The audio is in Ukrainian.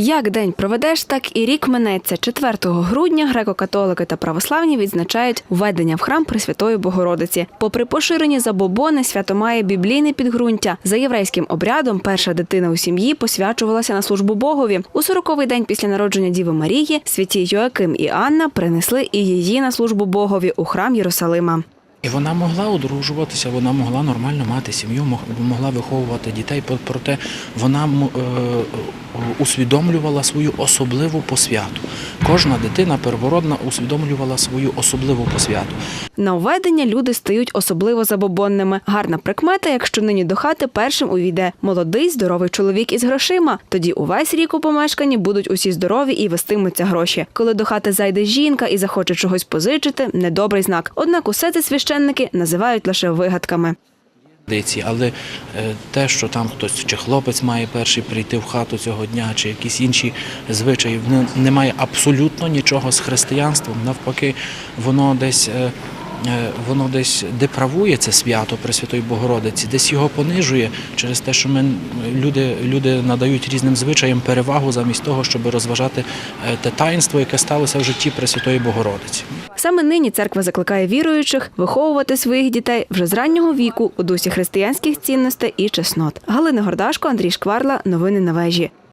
Як день проведеш, так і рік минеться. 4 грудня греко-католики та православні відзначають введення в храм Пресвятої Богородиці. Попри поширені забобони, свято має біблійне підґрунтя. За єврейським обрядом перша дитина у сім'ї посвячувалася на службу Богові. У 40-й день після народження Діви Марії святі Йоаким і Анна принесли і її на службу Богові у храм Єрусалима. І вона могла одружуватися, вона могла нормально мати сім'ю, мог- могла виховувати дітей. Проте вона е, усвідомлювала свою особливу посвяту. Кожна дитина первородна усвідомлювала свою особливу посвяту. На введення люди стають особливо забобонними. Гарна прикмета, якщо нині до хати першим увійде молодий здоровий чоловік із грошима. Тоді увесь рік у помешканні будуть усі здорові і вестимуться гроші. Коли до хати зайде жінка і захоче чогось позичити, недобрий знак. Однак усе це священники називають лише вигадками. Традиції, але е, те, що там хтось чи хлопець має перший прийти в хату цього дня, чи якісь інші звичаї, не- немає абсолютно нічого з християнством. Навпаки, воно десь. Е, Воно десь деправує це свято Пресвятої Богородиці, десь його понижує через те, що ми люди, люди надають різним звичаям перевагу замість того, щоб розважати е, те таїнство, яке сталося в житті Пресвятої Богородиці. Саме нині церква закликає віруючих виховувати своїх дітей вже з раннього віку у дусі християнських цінностей і чеснот. Галина Гордашко, Андрій Шкварла. Новини на вежі.